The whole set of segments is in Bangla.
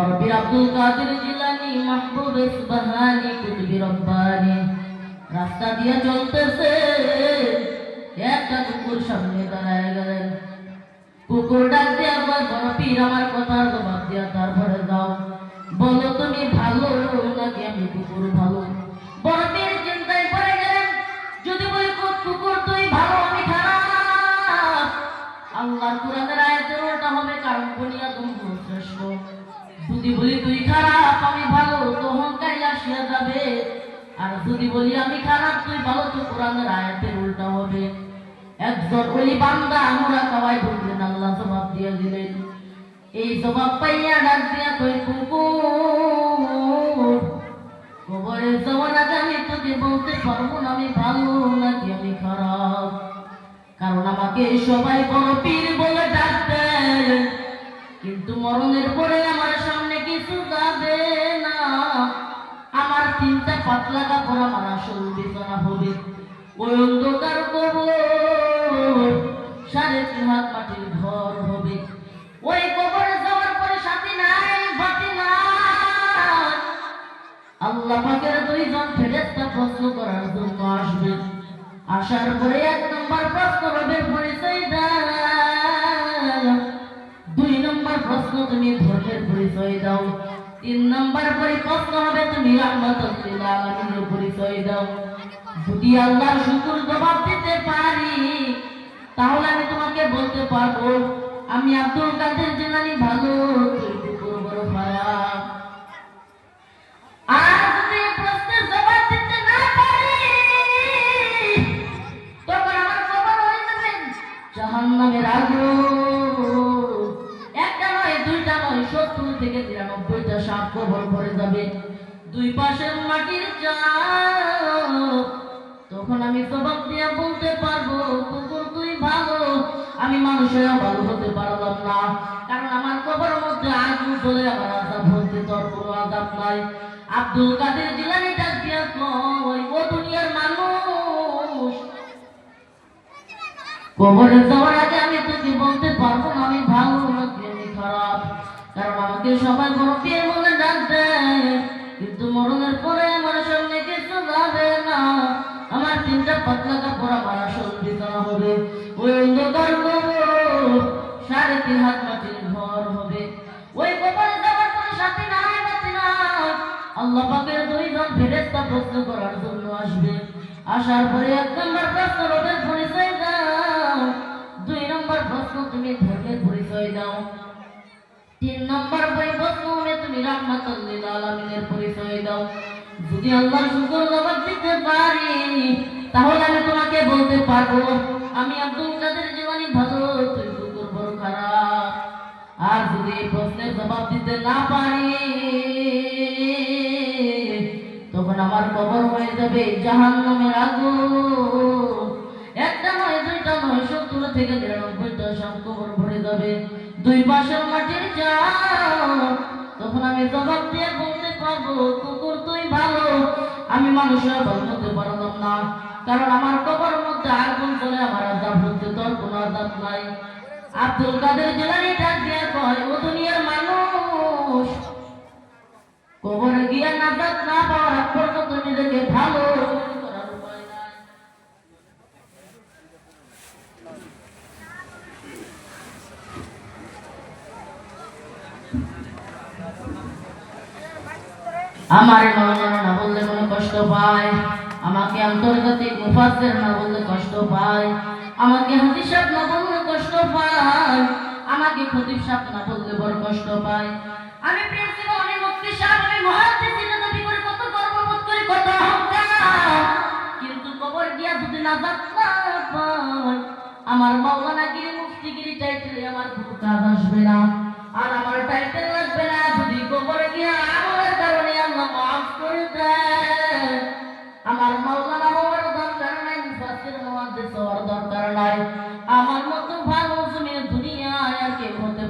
বরফির আব্দুল কাদের জিলানি মাহবুব সুবহানি কুতুবি রব্বানি। রাস্তা দিয়ে চলতেছে, একটা কুকুর সামনে দাঁড়ায় গেলেন। কুকুর ডাক দিয়ে একবার বরফির আমার কথার জবাব দিয়া তারপরে যাও। বলো, তুমি ভালো নাকি আমি কুকুর ভালো? বরফির চিন্তায় পড়ে গেলেন, যদি বলি কুকুর তুই ভালো, আমি খারাপ। আল্লাহর কোরআনের আয়াতের ওটা হবে, কারণ শ্রেষ্ঠ যদি বলি তুই খারাপ, আমি ভালো, তখন আসিয়া যাবে। আর যদি বলি আমি খারাপ, তুই ভালো, তো কোরআনের আয়াতের উল্টা হবে। একজন ওই বান্দা আমরা সবাই বললেন, আল্লাহ জবাব দিয়ে দিলেন। এই জবাব পাইয়া ডাক দিয়া কই কুকুর যাওয়ার আগে আমি তোকে বলতে পারব না, আমি ভালো নাকি আমি খারাপ? কারণ আমাকে সবাই বড় পীর বলে ডাকবে কিন্তু মরণের পরে আমার কিছু যাবে না। আমার তিনটা পাতলা কাপড় আমার আসল বিছানা হবে। ওই অন্ধকার কবর সাড়ে তিন হাত মাটির ঘর হবে। ওই কবরে যাওয়ার পরে সাথী নাই বাতি নাই। আল্লাহ পাকের দুইজন ফেরেশতা প্রশ্ন করার জন্য আসবে। আসার পরে এক নম্বর প্রশ্ন হবে পরিচয় দাও দুই নম্বর প্রশ্ন তুমি পরিচয় দাও। তিন নম্বর কষ্ট হবে, তুমি আমাদের পরিচয় দাও। যদি আল্লাহ শুকুর জবাব দিতে পারি, তাহলে আমি তোমাকে বলতে পারব, আমি আব্দুল কাদের জেনারি ভালো। আমি জবাব দিয়ে বলতে পারব, কুকুর তুই ভালো। আমি মানুষের ভালো হতে পারলাম না, কারণ আমার কবর মধ্যে আগুন চলে আমার আজাব হতে তোর কোনো আজাব নাই। আব্দুল কাদের জিলানি ডাক দিয়া কয় ও দুনিয়ার মানুষ, কবরে যাওয়ার আগে আমি তোকে বলতে পারব না, আমি ভালো নাকি আমি খারাপ। কারণ আমাকে সবাই বড় পীর বলে ডাক দেয়, কিন্তু মরণের পরে তিনটা পাতলা কাপড় আমার আসল বিছানা হবে। ওই অন্ধকার সাড়ে তিন হাত মাটির ঘর হবে। ওই কবরে যাওয়ার পরে সাথে নাই, বাতি নাই। আল্লাহ পাকের দুইজন ফেরেশতা প্রশ্ন করার জন্য আসবে। আসার পরে এক নম্বর প্রশ্ন রবের পরিচয় দাও। দুই নম্বর প্রশ্ন তুমি ধর্মের পরিচয় দাও। তিন নম্বর প্রশ্ন তুমি রাহমাতুল্লিল আলামিনের পরিচয় দাও। যদি আল্লাহর শুকর জবাব দিতে পারি, তাহলে আমি তোমাকে বলতে পারব, আমি আব্দুল কাদের জীবনী ভালো তুই কুকুর বড় খারাপ। আর যদি এই প্রশ্নের জবাব দিতে না পারি, তখন আমার কবর হয়ে যাবে জাহান নামের আগুন। একটা নয়, দুইটা নয়, সত্তর থেকে নিরানব্বইটা সব কবর ভরে যাবে। দুই পাশের মাটির চাপ তখন আমি জবাব দিয়ে বলতে পারব, কুকুর তুই আমি মানুষের ভালো হতে পারলাম না। কারণ আমার কবর মধ্যে আগুন চলে আমার আজাব হচ্ছে তোর কোনো আজাব নাই। আব্দুল কাদের জেলানি ডাক দিয়া কয়, ও দুনিয়ার মানুষ, কবরে গিয়া নাজাত না পাওয়ার আগ পর্যন্ত নিজেকে ভালো আমার নয়ন না বললে মনে কষ্ট পায়। আমাকে আন্তর্জাতিক মুফাসসির না বললে কষ্ট পায়। আমাকে হাদিস না বললে কষ্ট পায়। আমাকে খতিব সাহেব না বললে বড় কষ্ট পায়। আমি প্রিন্সিপাল আমি মুফতি সাহেব, আমি মুহাদ্দিস দাবি করে কত গর্ববোধ করি, কত অহংকার। কিন্তু কবর যদি না পাই আমার মাওলানা গিরি মুফতিগিরি টাইটেলে আমার কোনো আসবে না। আর আমার টাইটেল লাগবে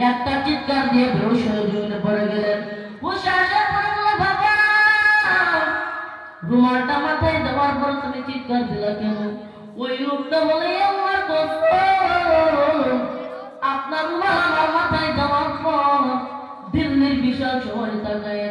একটা চিৎকার দিয়ে বেহুশ হয়ে পড়ে গেলেন। আসার পরে বাবা রুমালটা মাথায় দেওয়ার পর তুমি চিৎকার দিলা কেন? ওই লোকটা বলে, আমার আপনার রুমাল আমার মাথায় দেওয়ার পর দিল্লির বিশাল শহরে তাকাইয়া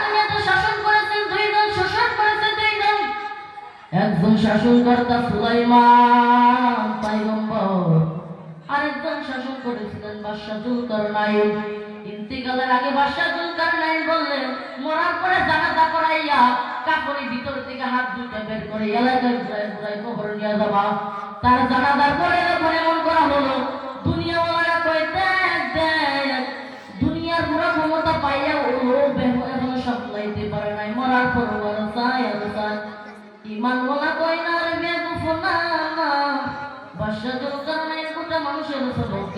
একজন শাসনকর্তা সুলাইমান পাইগম্বর, আরেকজন শাসন করেছিলেন বাদশাহ জুলকারনাইন ইন্তিকালের আগে বাদশাহ জুলকারনাইন বললেন, মরার পরে জানাজা করাইয়া কাপড়ের ভিতর থেকে হাত দুটো বের করে এলাকায় কবর নিয়ে যাবা। তার জানাজার পরে যখন এমন করা হলো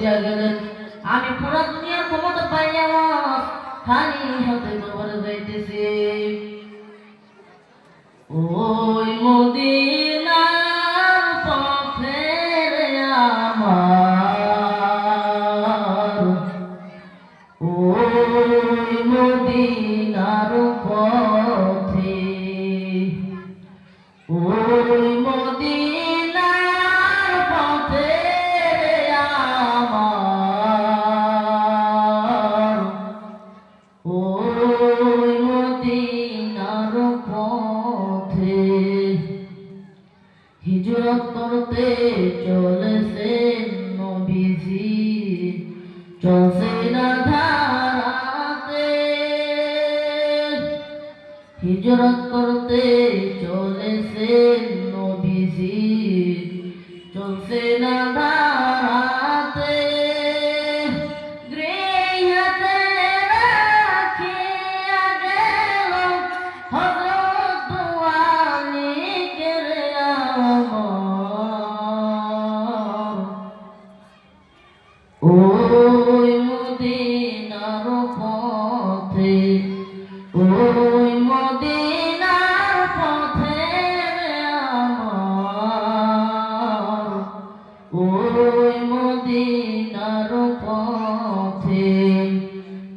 দিয়া গেলেন। আমি পুরো দুনিয়ার ক্ষমতা পাইয়া খালি হাতে কবরে যাইতেছি। ওই হিজরত করতে চলেছে নবীজি। চলছে না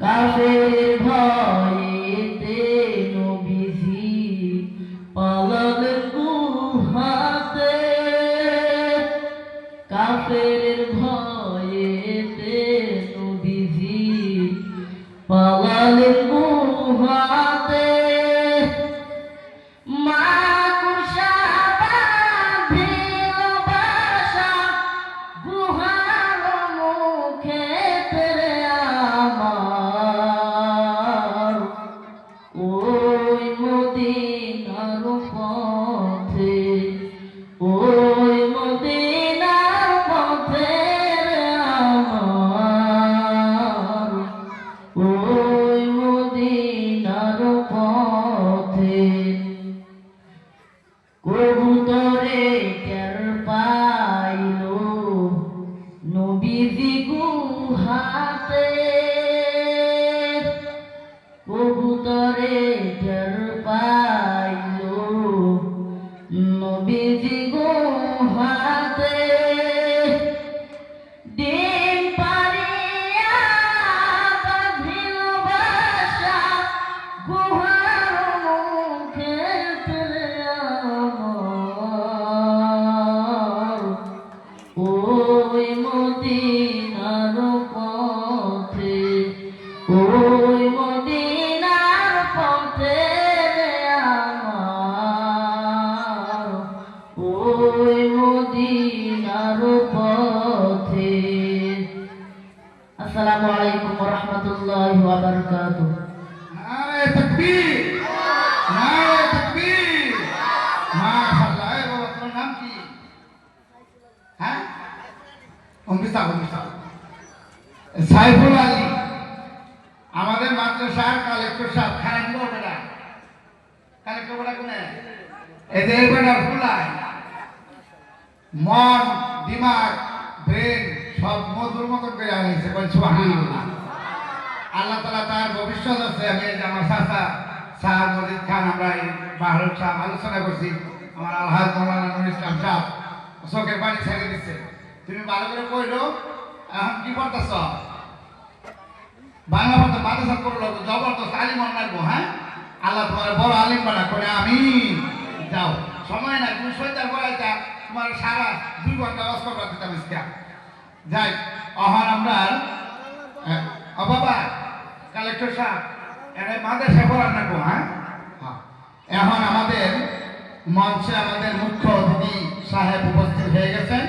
কাফের ভয়েতে গুহাতে ডিম কি? হ্যাঁ? অমৃতা অমৃতা সাইফুল আলী, আমাদের মাদ্রাসার কালেক্টর সাহেব খানা কি কালেক্টর বলা কোনে? এদের বেটা ফুলায় মন, দিমাগ, ব্রেন সব মধুর মতো করে আনিছে বল, সুবহানাল্লাহ। আল্লাহ তালা তার ভবিষ্যৎ আছে। আমি আমার চাচা শাহ মজিদ খান, আমরা বাহরুল সাহ আলোচনা করছি। আমার আলহাজ মৌলানা নুর ইসলাম সাহ পানি ছেড়ে দিচ্ছে তুমি ভালো করে কইলো এখন কি করতেছ? বাংলা ভাষা মাদ্রাসা করল, জবরদস্ত আলিম অন্যায় হ্যাঁ? আল্লাহ তোমার বড় আলিম বানা করে আমি যাও। সময় নাই, তুমি সৈতার করাইতা তোমার সারা দুই ঘণ্টা অস্কর করতে দিতাম ইসকা যাই, অহন আমরা বাবা, কালেক্টর সাহেব এটা মাদ্রাসা করার না গো হ্যাঁ? হ্যাঁ। এখন আমাদের মঞ্চে আমাদের মুখ্য অতিথি সাহেব উপস্থিত হয়ে গেছেন।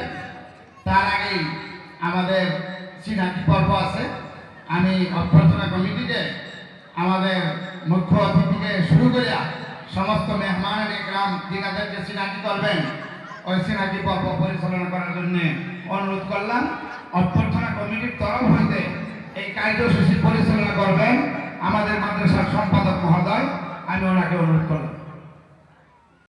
তার আগেই আমাদের সিনাকি পর্ব আছে। আমি অভ্যর্থনা কমিটিকে আমাদের মুখ্য অতিথিকে শুরু করিয়া সমস্ত মেহমান একরাম যিনাদেরকে সিনাকি করবেন। ওই সিনাকি পর্ব পরিচালনা করার জন্য অনুরোধ করলাম। অভ্যর্থনা কমিটির তরফ হইতে এই কার্যসূচি পরিচালনা করবেন আমাদের মাদ্রাসার সম্পাদক মহোদয়। আমি ওনাকে অনুরোধ করলাম।